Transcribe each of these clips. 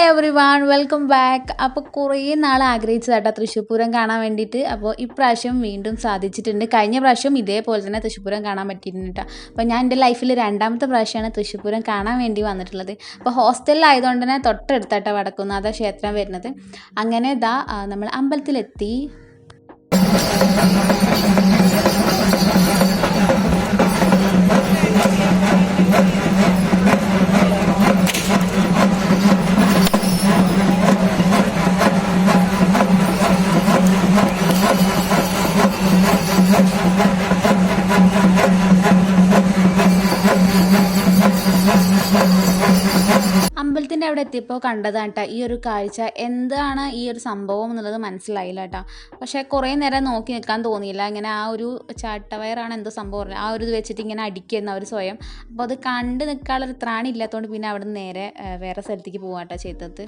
Hello everyone welcome back അപ്പോൾ കുറേ നാൾ ആഗ്രഹിച്ചതാട്ടോ തൃശ്ശൂർ പൂരം കാണാൻ വേണ്ടിയിട്ട്. അപ്പോൾ ഇപ്രാവശ്യം വീണ്ടും സാധിച്ചിട്ടുണ്ട്. കഴിഞ്ഞ പ്രാവശ്യം ഇതേപോലെ തന്നെ തൃശ്ശൂർ പൂരം കാണാൻ പറ്റിയിട്ടുണ്ട് കേട്ടോ അപ്പോൾ ഞാൻ എന്റെ ലൈഫിൽ രണ്ടാമത്തെ പ്രാവശ്യമാണ് തൃശ്ശൂർ പൂരം കാണാൻ വേണ്ടി വന്നിട്ടുള്ളത്. അപ്പോൾ ഹോസ്റ്റലിലായതുകൊണ്ട് തന്നെ തൊട്ടടുത്താട്ടോ വടക്കുന്നാഥ ക്ഷേത്രം വരുന്നത്. അങ്ങനെ ഇതാ നമ്മൾ അമ്പലത്തിലെത്തി. അമ്പലത്തിന്റെ അവിടെ എത്തിയപ്പോൾ കണ്ടതാണ് കേട്ടോ ഈ ഒരു കാഴ്ച. എന്താണ് ഈ ഒരു സംഭവം എന്നുള്ളത് മനസ്സിലായില്ല കേട്ടോ പക്ഷേ കുറേ നേരം നോക്കി നിൽക്കാൻ തോന്നിയില്ല. ഇങ്ങനെ ആ ഒരു ചാട്ടവയറാണ് എന്തോ സംഭവം ആ ഒരു ഇത് വെച്ചിട്ട് ഇങ്ങനെ അടിക്കുന്ന അവർ സ്വയം. അപ്പോൾ അത് കണ്ട് നിൽക്കാനുള്ളൊരു ത്രാണി ഇല്ലാത്തതുകൊണ്ട് പിന്നെ അവിടെ നിന്ന് നേരെ വേറെ സ്ഥലത്തേക്ക് പോകാം കേട്ടോ ചെയ്തത്.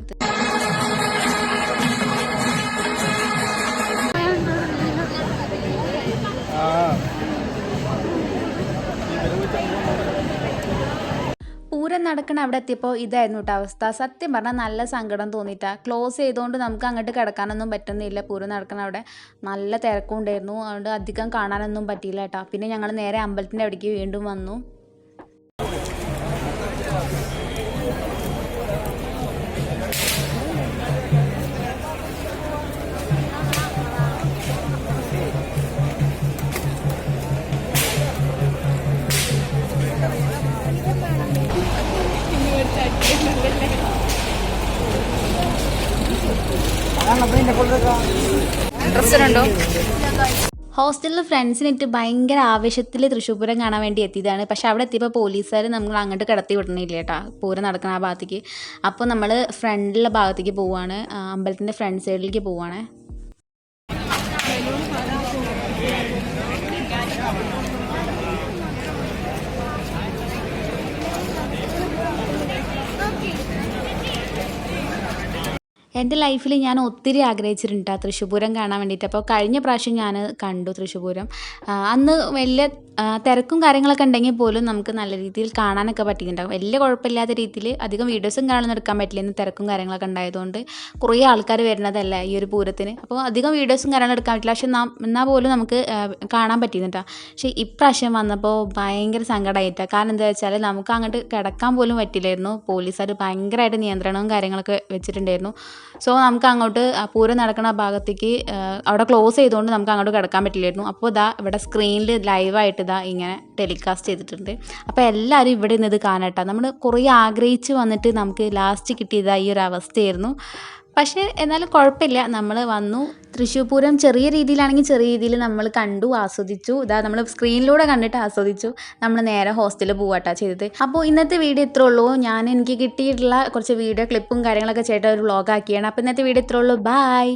പൂരം നടക്കണ അവിടെ എത്തിയപ്പോൾ ഇതായിരുന്നു കേട്ടോ അവസ്ഥ. സത്യം പറഞ്ഞാൽ നല്ല സങ്കടം തോന്നിയിട്ടാ. ക്ലോസ് ചെയ്തുകൊണ്ട് നമുക്ക് അങ്ങോട്ട് കിടക്കാനൊന്നും പറ്റുന്നില്ല. പൂരം നടക്കണ അവിടെ നല്ല തിരക്കും ഉണ്ടായിരുന്നു അതുകൊണ്ട് അധികം കാണാനൊന്നും പറ്റിയില്ല കേട്ടോ പിന്നെ ഞങ്ങൾ നേരെ അമ്പലത്തിന്റെ അവിടേക്ക് വീണ്ടും വന്നു. ഡ്രസ്സിനുണ്ടോ? ഹോസ്റ്റലിൽ ഫ്രണ്ട്സിനിട്ട് ഭയങ്കര ആവേശത്തിൽ തൃശ്ശൂപൂരം കാണാൻ വേണ്ടി എത്തിയതാണ്. പക്ഷെ അവിടെ എത്തിയപ്പോൾ പോലീസുകാർ നമ്മൾ അങ്ങോട്ട് കടത്തി വിടണില്ല കേട്ടോ. പൂരം നടക്കുന്ന ആ ഭാഗത്തേക്ക്. അപ്പോൾ നമ്മൾ ഫ്രണ്ടിലെ ഭാഗത്തേക്ക് പോവുകയാണ് അമ്പലത്തിന്റെ ഫ്രണ്ട് സൈഡിലേക്ക് പോവുകയാണ് എന്റെ ലൈഫിൽ ഞാൻ ഒത്തിരി ആഗ്രഹിച്ചിട്ടുണ്ട് ആ തൃശ്ശൂപൂരം കാണാൻ വേണ്ടിയിട്ട്. അപ്പോൾ കഴിഞ്ഞ പ്രാവശ്യം ഞാൻ കണ്ടു തൃശ്ശൂപൂരം. അന്ന് വലിയ തിരക്കും കാര്യങ്ങളൊക്കെ ഉണ്ടെങ്കിൽ പോലും നമുക്ക് നല്ല രീതിയിൽ കാണാനൊക്കെ പറ്റിയിട്ടുണ്ടാകും വലിയ കുഴപ്പമില്ലാത്ത രീതിയിൽ അധികം വീഡിയോസും കാണാൻ എടുക്കാൻ പറ്റില്ല. ഇന്ന് തിരക്കും കാര്യങ്ങളൊക്കെ ഉണ്ടായതുകൊണ്ട് കുറേ ആൾക്കാർ വരുന്നതല്ല ഈ ഒരു പൂരത്തിന്. അപ്പോൾ അധികം വീഡിയോസും കാര്യങ്ങളും എടുക്കാൻ പറ്റില്ല. പക്ഷെ നാം എന്നാൽ പോലും നമുക്ക് കാണാൻ പറ്റിയിരുന്നിട്ടാ പക്ഷേ ഇപ്രാവശ്യം വന്നപ്പോൾ ഭയങ്കര സങ്കടമായിട്ടാണ്. കാരണം എന്താ വെച്ചാൽ നമുക്ക് അങ്ങോട്ട് കിടക്കാൻ പോലും പറ്റില്ലായിരുന്നു. പോലീസുകാർ ഭയങ്കരമായിട്ട് നിയന്ത്രണവും കാര്യങ്ങളൊക്കെ വെച്ചിട്ടുണ്ടായിരുന്നു. സോ നമുക്ക് അങ്ങോട്ട് പൂരം നടക്കുന്ന ഭാഗത്തേക്ക് അവിടെ ക്ലോസ് ചെയ്തുകൊണ്ട് നമുക്ക് അങ്ങോട്ട് കിടക്കാൻ പറ്റില്ലായിരുന്നു. അപ്പോൾ ഇതാ ഇവിടെ സ്ക്രീനിൽ ലൈവായിട്ട് ഇതാ ഇങ്ങനെ ടെലികാസ്റ്റ് ചെയ്തിട്ടുണ്ട്. അപ്പോൾ എല്ലാവരും ഇവിടെ നിന്ന് ഇത് കാണട്ടെ. നമ്മൾ കുറേ ആഗ്രഹിച്ച് വന്നിട്ട് നമുക്ക് ലാസ്റ്റ് കിട്ടിയതാ ഈ ഒരു അവസ്ഥയായിരുന്നു. പക്ഷേ എന്നാലും കുഴപ്പമില്ല. നമ്മൾ വന്നു. തൃശ്ശൂർ പൂരം ചെറിയ രീതിയിലാണെങ്കിൽ ചെറിയ രീതിയിൽ നമ്മൾ കണ്ടു ആസ്വദിച്ചു. ഇതാ നമ്മൾ സ്ക്രീനിലൂടെ കണ്ടിട്ട് ആസ്വദിച്ചു. നമ്മൾ നേരെ ഹോസ്റ്റലിൽ പോവാട്ടാ ചെയ്തത്. അപ്പോൾ ഇന്നത്തെ വീഡിയോ ഇത്രേ ഉള്ളൂ. ഞാൻ എനിക്ക് കിട്ടിയിട്ടുള്ള കുറച്ച് വീഡിയോ ക്ലിപ്പും കാര്യങ്ങളൊക്കെ ചേട്ടാ ഒരു വ്ളോഗാക്കിയാണ് അപ്പോൾ ഇന്നത്തെ വീഡിയോ ഇത്രേ ഉള്ളൂ. ബായ്